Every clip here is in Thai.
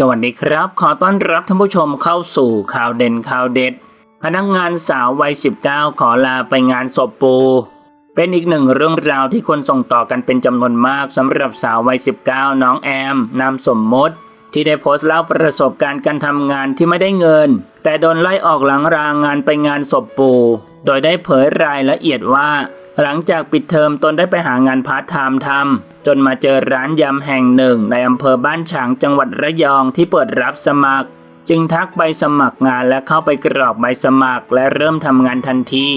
สวัสดีครับ ขอต้อนรับท่านผู้ชมเข้าสู่ข่าวเด่นข่าวเด็ด พนักงานสาววัย 19 ขอลาไปงานศพปู เป็นอีกหนึ่งเรื่องราวที่คนส่งต่อกันเป็นจำนวนมากสำหรับสาววัย 19 น้องแอม นามสมมติ ที่ได้โพสต์เล่าประสบการณ์การทำงานที่ไม่ได้เงิน แต่โดนไล่ออกหลังรางานไปงานศพปู โดยได้เผยรายละเอียดว่า หลังจากปิดเทอมตนได้ไปหางานพาร์ทไทม์ทำจนมาเจอร้านยำแห่งหนึ่งในอำเภอบ้านฉางจังหวัดระยองที่เปิดรับสมัคร จึงทักใบสมัครงานและเข้าไปกรอกใบสมัครและเริ่มทำงานทันที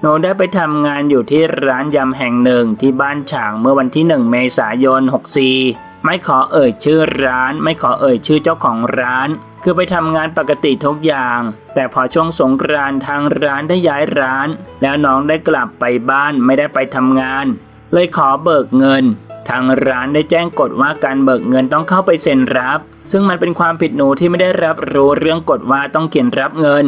หนูได้ไปทำงานอยู่ที่ร้านยำแห่งหนึ่งที่บ้านฉางเมื่อวันที่ 1 เมษายน 64 ไม่ขอเอ่ยชื่อร้าน ไม่ขอเอ่ยชื่อเจ้าของร้าน คือไปทำงานปกติทุกอย่าง แต่พอช่วงสงกรานต์ทางร้านได้ย้ายร้าน แล้วน้องได้กลับไปบ้านไม่ได้ไปทำงาน เลยขอเบิกเงิน ทางร้านได้แจ้งกฎว่าการเบิกเงินต้องเข้าไปเซ็นรับ ซึ่งมันเป็นความผิดหนูที่ไม่ได้รับรู้เรื่องกฎว่าต้องเขียนรับเงิน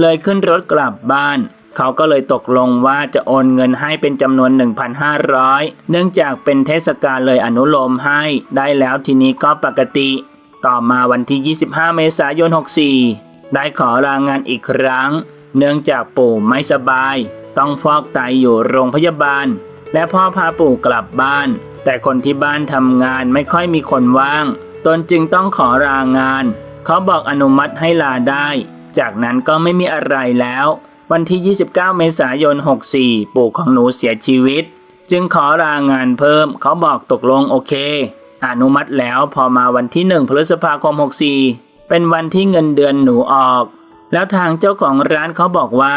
เลยขึ้นรถกลับบ้านเขาก็เลยตกลงว่าจะโอนเงินให้เป็นจำนวน 1,500 เนื่องจากเป็นเทศกาลเลยอนุโลมให้ ได้แล้วทีนี้ก็ปกติ ต่อมาวันที่ 25 เมษายน 64 ได้ขอลางานอีกครั้ง เนื่องจากปู่ไม่สบาย ต้องฟอกไตอยู่โรงพยาบาล และพ่อพาปู่กลับบ้าน แต่คนที่บ้านทำงานไม่ค่อยมีคนว่าง ตนจึงต้องขอลางาน เขาบอกอนุมัติให้ลาได้ จากนั้นก็ไม่มีอะไรแล้ว วันที่ 29 เมษายน 64 ปู่ของหนูเสียชีวิต จึงขอลางานเพิ่ม เขาบอกตกลงโอเค อนุมัติแล้วพอมาวันที่ 1 พฤษภาคม 64 เป็นวันที่เงินเดือนหนูออก แล้วทางเจ้าของร้านเขาบอกว่า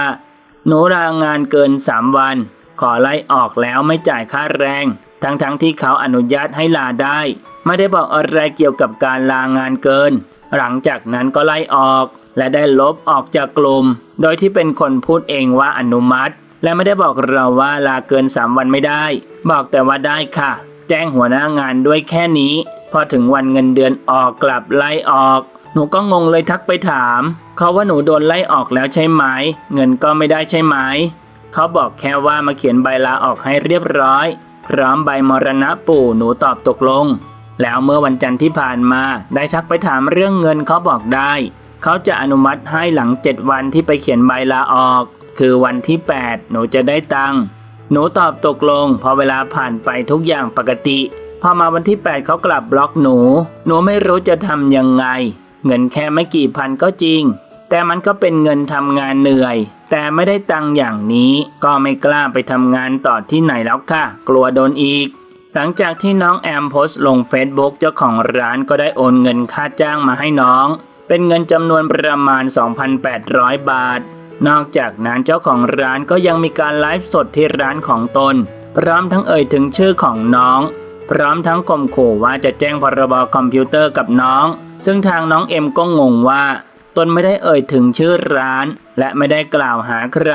หนูลางานเกิน 3 วัน ขอไล่ออกแล้วไม่จ่ายค่าแรง ทั้งๆทที่เขาอนุญาตให้ลาได้ ไม่ได้บอกอะไรเกี่ยวกับการลางานเกิน หลังจากนั้นก็ไล่ออก และได้ลบออกจากกลุ่ม โดยที่เป็นคนพูดเองว่าอนุมัติ และไม่ได้บอกเราว่าลาเกิน 3 วันไม่ได้ บอกแต่ว่าได้ค่ะ แจ้งหัวหน้างานด้วยแค่นี้ พอถึงวันเงินเดือนออกกลับไล่ออก หนูก็งงเลยทักไปถาม เขาว่าหนูโดนไล่ออกแล้วใช่ไหม เงินก็ไม่ได้ใช่ไหม เขาบอกแค่ว่ามาเขียนใบลาออกให้เรียบร้อย พร้อมใบมรณะปู่หนูตอบตกลง แล้วเมื่อวันจันทร์ที่ผ่านมาได้ทักไปถามเรื่องเงินเขาบอกได้ เขาจะอนุมัติให้หลัง7วันที่ไปเขียนใบลาออก คือวันที่ 8 หนูจะได้ตังค์ หนูตอบตกลง พอเวลาผ่านไปทุกอย่างปกติ พอมาวันที่ 8 เขากลับบล็อกหนู หนูไม่รู้จะทำยังไง เงินแค่ไม่กี่พันก็จริง แต่มันก็เป็นเงินทำงานเหนื่อย แต่ไม่ได้ตังค์อย่างนี้ ก็ไม่กล้าไปทำงานต่อที่ไหนแล้วค่ะ กลัวโดนอีก หลังจากที่น้องแอมโพสต์ลงเฟซบุ๊กเจ้าของร้านก็ได้โอนเงินค่าจ้างมาให้น้อง เป็นเงินจำนวนประมาณ 2,800 บาท นอกจากนั้นเจ้าของร้านก็ยังมีการไลฟ์สดที่ร้านของตน พร้อมทั้งเอ่ยถึงชื่อของน้อง พร้อมทั้งข่มขู่ว่าจะแจ้งพรบคอมพิวเตอร์กับน้อง ซึ่งทางน้องเอ็มก็งงว่า ตนไม่ได้เอ่ยถึงชื่อร้าน และไม่ได้กล่าวหาใคร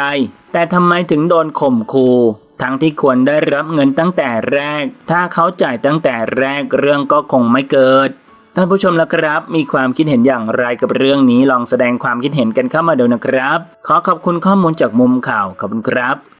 แต่ทำไมถึงโดนข่มขู่ทั้งที่ควรได้รับเงินตั้งแต่แรก ถ้าเขาจ่ายตั้งแต่แรกเรื่องก็คงไม่เกิด ท่านผู้ชมละครับ มีความคิดเห็นอย่างไรกับเรื่องนี้ลองแสดงความคิดเห็นกันเข้ามาดูนะครับ ขอขอบคุณข้อมูลจากมุมข่าวขอบคุณครับ